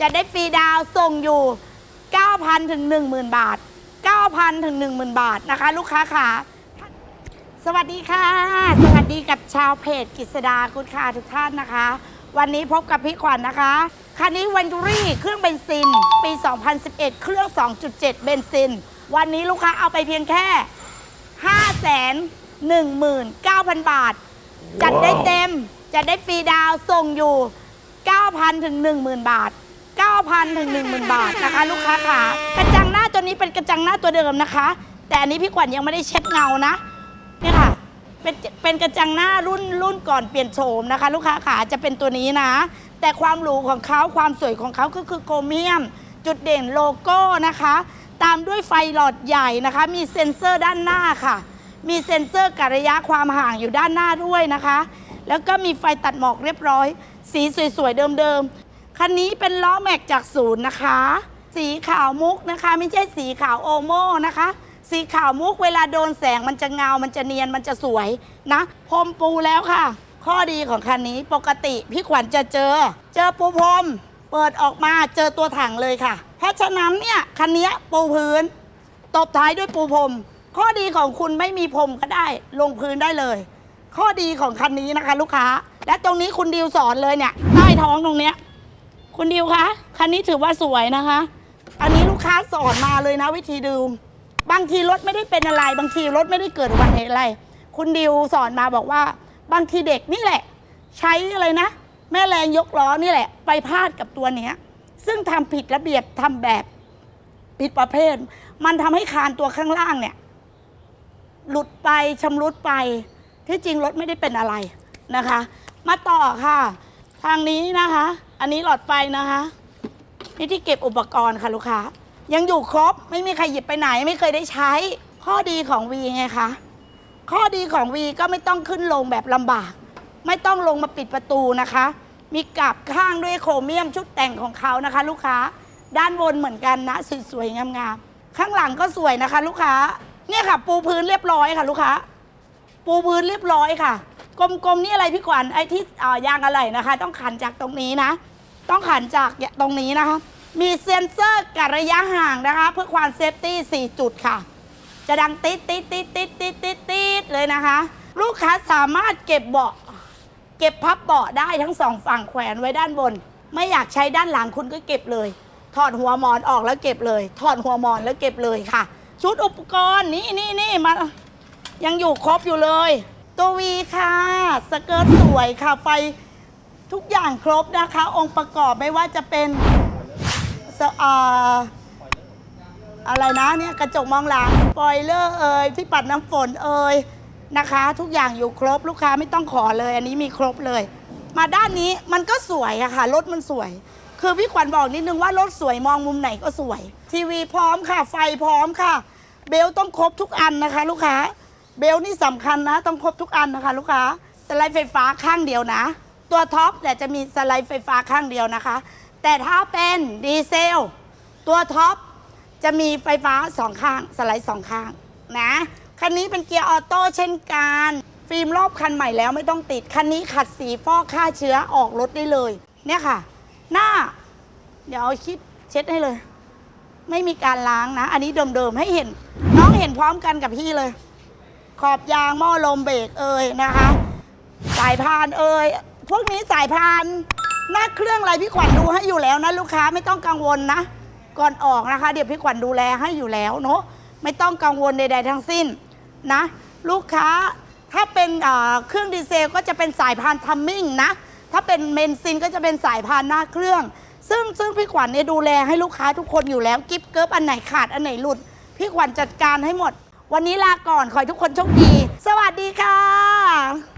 จะได้ฟรีดาวน์ส่งอยู่ 9,000 ถึง 10,000 บาท 9,000 ถึง 10,000 บาทนะคะ ลูกค้าค่ะสวัสดีค่ะ สวัสดีกับชาวเพจกิษดาคุณค่าทุกท่านนะคะ วันนี้พบกับพี่ขวัญนะคะ คันนี้วันจูรี่เครื่องเบนซิน ปี 2011 เครื่อง 2.7 เบนซิน วันนี้ลูกค้าเอาไปเพียงแค่ 519,000 บาท จัดได้เต็มจัดได้ฟรีดาวน์ส่งอยู่ 9,000 ถึง 10,000 บาท 9,000ถึง10,000 บาทนะคะ ลูกค้าค่ะกระจังหน้าตัวนี้เป็นกระจังหน้าตัวเดิมนะคะ แต่อันนี้พี่ขวัญยังไม่ได้เช็ดเงานะเนี่ยค่ะเป็นเป็นกระจังหน้ารุ่นรุ่นก่อนเปลี่ยนโฉมนะคะ ลูกค้าขาจะเป็นตัวนี้นะ แต่ความหรูของเขาความสวยของเขาก็คือโครเมียม จุดเด่นโลโก้นะคะ ตามด้วยไฟหลอดใหญ่นะคะ มีเซ็นเซอร์ด้านหน้าค่ะ มีเซ็นเซอร์กระยะความห่างอยู่ด้านหน้าด้วยนะคะ แล้วก็มีไฟตัดหมอกเรียบร้อย สีสวยๆเดิมๆ คันนี้เป็นล้อแม็กจากศูนย์นะคะ สีขาวมุกนะคะ ไม่ใช่สีขาวโอโม่นะคะ สีขาวมุกเวลาโดนแสงมันจะเงา มันจะเนียน มันจะสวยนะพรมปูแล้วค่ะ ข้อดีของคันนี้ปกติพี่ขวัญจะเจอ เจอปูพรมเปิดออกมาเจอตัวถังเลยค่ะ เพราะฉะนั้นเนี่ยคันนี้ปูพื้น ตบท้ายด้วยปูพรม ข้อดีของคุณไม่มีพรมก็ได้ ลงพื้นได้เลย ข้อดีของคันนี้นะคะ ลูกค้า และตรงนี้คุณดิวสอนเลยเนี่ยใต้ท้องตรงเนี้ย คุณดิวคะคันนี้ถือว่าสวยนะคะ อันนี้ลูกค้าสอนมาเลยนะวิธีดูบางทีรถไม่ได้เป็นอะไร บางทีรถไม่ได้เกิดอุบัติเหตุอะไร คุณดิวสอนมาบอกว่า บางทีเด็กนี่แหละ ใช้อะไรนะ แม่แรงยกล้อนี่แหละ ไปพลาดกับตัวเนี้ย ซึ่งทำผิดระเบียบทำแบบผิดประเภท มันทำให้คานตัวข้างล่างเนี่ย หลุดไปชำรุดไป ที่จริงรถไม่ได้เป็นอะไรนะคะ มาต่อค่ะ ทางนี้นะคะ อันนี้หลอดไฟนะคะ นี่ที่เก็บอุปกรณ์ค่ะลูกค้า ยังอยู่ครบ ไม่มีใครหยิบไปไหน ไม่เคยได้ใช้ ข้อดีของวีไงคะ ข้อดีของวีก็ไม่ต้องขึ้นลงแบบลำบาก ไม่ต้องลงมาปิดประตูนะคะ มีกลับข้างด้วยโครเมียมชุดแต่งของเขานะคะ ลูกค้า ด้านบนเหมือนกันนะสวยๆงามๆ ข้างหลังก็สวยนะคะ ลูกค้า เนี่ยค่ะ ปูพื้นเรียบร้อยค่ะ ลูกค้า ปูพื้นเรียบร้อยค่ะ กลมๆนี่อะไรพี่ขวัญไอ้ที่อ่ายางอะไรนะคะ ต้องขันจากตรงนี้นะ ต้องขันจากตรงนี้นะคะ มีเซ็นเซอร์กับระยะห่างนะคะ เพื่อความเซฟตี้4จุดค่ะ จะดังติดติดติดติดติดติดติดเลยนะคะ ลูกค้าสามารถเก็บเบาะเก็บพับเบาะได้ทั้งสองฝั่งแขวนไว้ด้านบน ไม่อยากใช้ด้านหลังคุณก็เก็บเลย ถอดหัวหมอนออกแล้วเก็บเลย ถอดหัวหมอนแล้วเก็บเลยค่ะ ชุดอุปกรณ์นี่นี่นี่มายังอยู่ครบอยู่เลย ตัววีค่ะ สเกิร์ตสวยค่ะ ไฟทุกอย่างครบนะคะ องค์ประกอบไม่ว่าจะเป็นสอ่าอะไรนะเนี่ยกระจกมองหลังสปอยเลอร์เอ่ยที่ปัดน้ำฝนเอ่ยนะคะ ทุกอย่างอยู่ครบลูกค้าไม่ต้องขอเลย อันนี้มีครบเลย มาด้านนี้มันก็สวยอะค่ะรถมันสวย คือพี่ขวัญบอกนิดนึงว่ารถสวยมองมุมไหนก็สวย ทีวีพร้อมค่ะ ไฟพร้อมค่ะ เบลต้องครบทุกอันนะคะ ลูกค้า เบลนี่สำคัญนะ ต้องครบทุกอันนะคะลูกค้าสไลด์ไฟฟ้าข้างเดียวนะ ตัวท็อปแต่ยจะมีสไลด์ไฟฟ้าข้างเดียวนะคะ แต่ถ้าเป็นดีเซล ตัวท็อปจะมีไฟฟ้าสองข้างสไลด์สองข้างนะคันนี้เป็นเกียร์ออโต้เช่นกันฟิล์มรอบคันใหม่แล้วไม่ต้องติด คันนี้ขัดสีฟอกฆ่าเชื้อออกรถได้เลย เนี่ยค่ะ หน้า เดี๋ยวเอาคิดเช็ดให้เลย ไม่มีการล้างนะ อันนี้เดิมๆให้เห็น น้องเห็นพร้อมกันกับพี่เลย ขอบยางหม้อลมเบรกเอ่ยนะคะ สายพานเอ่ยพวกนี้สายพานหน้าเครื่องอะไรพี่ขวัญดูให้อยู่แล้วนะลูกค้าไม่ต้องกังวลนะ ก่อนออกนะคะ เดี๋ยวพี่ขวัญดูแลให้อยู่แล้วเนาะไม่ต้องกังวลใด ๆ ทั้งสิ้นนะ ลูกค้าถ้าเป็นเครื่องดีเซลก็จะเป็นสายพานทัมมิ่งนะ ถ้าเป็นเบนซินก็จะเป็นสายพานหน้าเครื่อง ซึ่งซึ่งพี่ขวัญเนี่ยดูแลให้ลูกค้าทุกคนอยู่แล้ว กิฟเกิฟอันไหนขาดอันไหนหลุด พี่ขวัญจัดการให้หมด วันนี้ลาก่อนขอให้ทุกคนโชคดี สวัสดีค่ะ